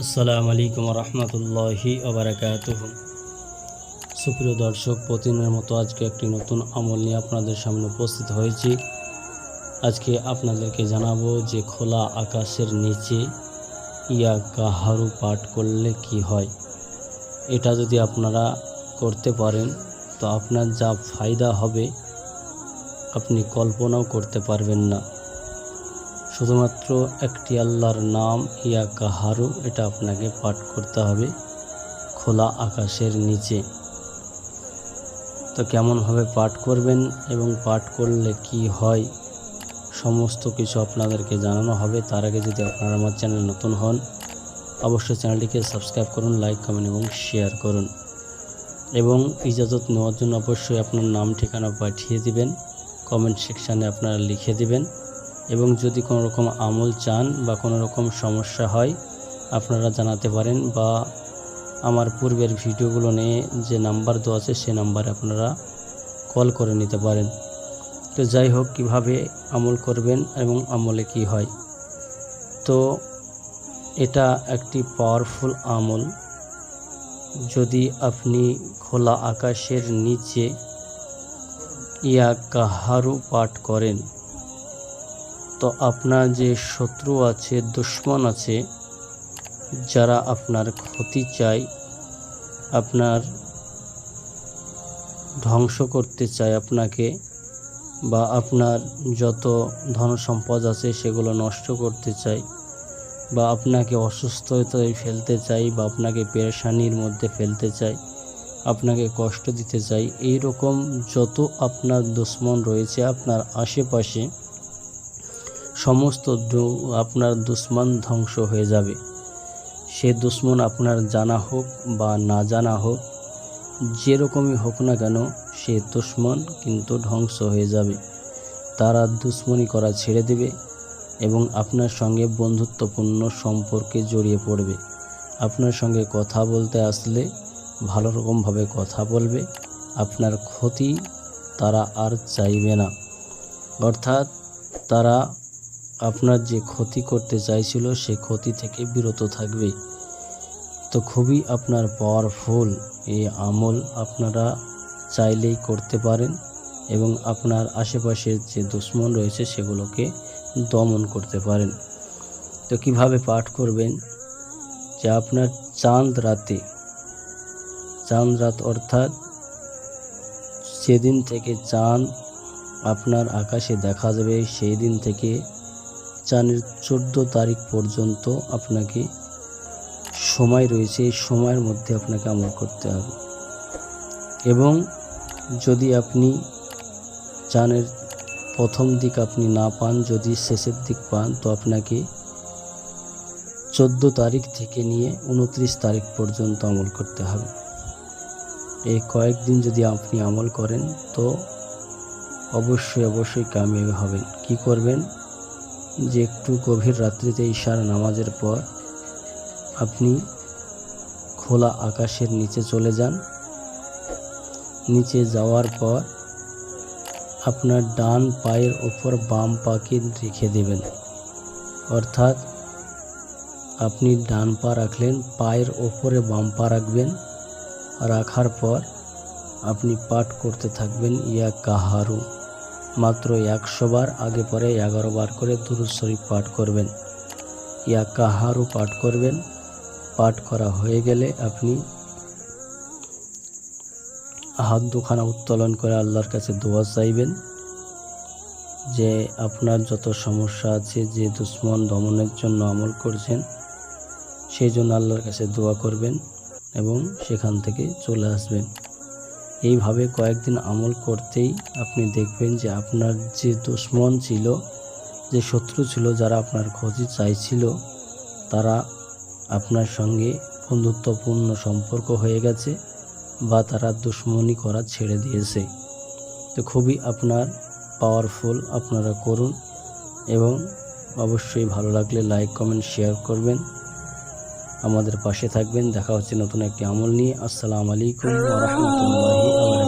আসসালামু আলাইকুম রহমতুল্লাহি ওবরাকাত সুপ্রিয় দর্শক, প্রতিদিনের মতো আজকে একটি নতুন আমল নিয়ে আপনাদের সামনে উপস্থিত হয়েছি। আজকে আপনাদেরকে জানাব যে খোলা আকাশের নিচে ইয়া কাহারু পাঠ করলে কি হয়। এটা যদি আপনারা করতে পারেন, তো আপনার যা ফায়দা হবে, আপনি কল্পনাও করতে পারবেন না। শুধুমাত্র একটি আল্লাহর নাম, ইয়া কাহারু, এটা আপনাকে পাঠ করতে হবে খোলা আকাশের নিচে। তো কেমনভাবে পাঠ করবেন এবং পাঠ করলে কি হয়, সমস্ত কিছু আপনাদেরকে জানানো হবে। তার আগে যদি আপনারা আমার চ্যানেল নতুন হন, অবশ্যই চ্যানেলটিকে সাবস্ক্রাইব করুন, লাইক, কমেন্ট এবং শেয়ার করুন। এবং ইজাজত নেওয়ার জন্য অবশ্যই আপনার নাম, ঠিকানা পাঠিয়ে দিবেন। কমেন্ট সেকশানে আপনারা লিখে দিবেন। এবং যদি কোনো রকম আমল চান বা কোনো রকম সমস্যা হয়, আপনারা জানাতে পারেন বা আমার পূর্বের ভিডিওগুলো নিয়ে যে নাম্বার দেওয়া আছে, সে নাম্বারে আপনারা কল করে নিতে পারেন। তো যাই হোক, কীভাবে আমল করবেন এবং আমলে কি হয়? তো এটা একটি পাওয়ারফুল আমল। যদি আপনি খোলা আকাশের নিচে ইয়া কাহারু পাঠ করেন তো আপনার যে শত্রু আছে, দুশ্মন আছে, যারা আপনার ক্ষতি চায়, আপনার ধ্বংস করতে চায় আপনাকে বা আপনার যত ধন সম্পদ আছে সেগুলো নষ্ট করতে চায় বা আপনাকে অসুস্থতায় ফেলতে চাই বা আপনাকে পেরেশানির মধ্যে ফেলতে চাই আপনাকে কষ্ট দিতে চাই এই রকম যত আপনার দুশ্মন রয়েছে আপনার আশেপাশে সমস্ত আপনার দুশ্মন ধ্বংস হয়ে যাবে। সে দুশ্মন আপনার জানা হোক বা না জানা হোক, যেরকমই হোক না কেন, সে দুশ্মন কিন্তু ধ্বংস হয়ে যাবে। তারা দুশ্মনী করা ছেড়ে দেবে এবং আপনার সঙ্গে বন্ধুত্বপূর্ণ সম্পর্কে জড়িয়ে পড়বে। আপনার সঙ্গে কথা বলতে আসলে ভালো রকমভাবে কথা বলবে। আপনার ক্ষতি তারা আর চাইবে না। অর্থাৎ তারা আপনার যে ক্ষতি করতে চাইছিল সে ক্ষতি থেকে বিরত থাকবে। তো খুবই আপনার পাওয়ারফুল এই আমল আপনারা চাইলেই করতে পারেন এবং আপনার আশেপাশের যে দুশ্মন রয়েছে সেগুলোকে দমন করতে পারেন। তো কীভাবে পাঠ করবেন? যে আপনার চাঁদ রাতে, চাঁদ রাত অর্থাৎ যেদিন থেকে চাঁদ আপনার আকাশে দেখা যাবে, সেই দিন থেকে চাঁদের চোদ্দ তারিখ পর্যন্ত আপনাকে সময় রয়েছে, এই সময়ের মধ্যে আপনাকে আমল করতে হবে। এবং যদি আপনি চাঁদের প্রথম দিক আপনি না পান, যদি শেষের দিক পান, তো আপনাকে চোদ্দ তারিখ থেকে নিয়ে উনত্রিশ তারিখ পর্যন্ত আমল করতে হবে। এই কয়েকদিন যদি আপনি আমল করেন, তো অবশ্যই অবশ্যই কামিয়াব হবেন। কি করবেন? যে একটু গভীর রাত্রিতে ঈশার নামাজের পর আপনি খোলা আকাশের নিচে চলে যান। নিচে যাওয়ার পর আপনার ডান পায়ের ওপর বাম পাকে রেখে দেবেন। অর্থাৎ আপনি ডান পা রাখলেন, পায়ের ওপরে বাম পা রাখবেন। রাখার পর আপনি পাঠ করতে থাকবেন, ইয়া কাহারু। মাত্র বার আগে পরে এগারো বার করে দুরুদ শরীফ পাঠ করবেন। ইয়া কাহারু পাঠ করবেন। পাঠ করা হয়ে গেলে আপনি হাত দুখানা উত্তোলন করে আল্লাহর কাছে দোয়া চাইবেন যে আপনার যত সমস্যা আছে, যে দুশ্মন দমনের জন্য আমল করছেন, সেই জন্য আল্লাহর কাছে দোয়া করবেন এবং সেখান থেকে চলে আসবেন। এইভাবে কয়েকদিন আমল করতেই আপনি দেখবেন যে আপনার যে দুশ্মন ছিল, যে শত্রু ছিল যারা আপনার ক্ষতি চাইছিল, তারা আপনার সঙ্গে বন্ধুত্বপূর্ণ সম্পর্ক হয়ে গেছে বা তারা দুশ্মনী করা ছেড়ে দিয়েছে। তো খুবই আপনার পাওয়ারফুল আপনারা করুন এবং অবশ্যই ভালো লাগলে লাইক কমেন্ট শেয়ার করবেন। আমাদের পাশে থাকবেন। দেখা হচ্ছে নতুন একটি আমল নিয়ে। আসসালামু আলাইকুম রাহমাতুল্লাহি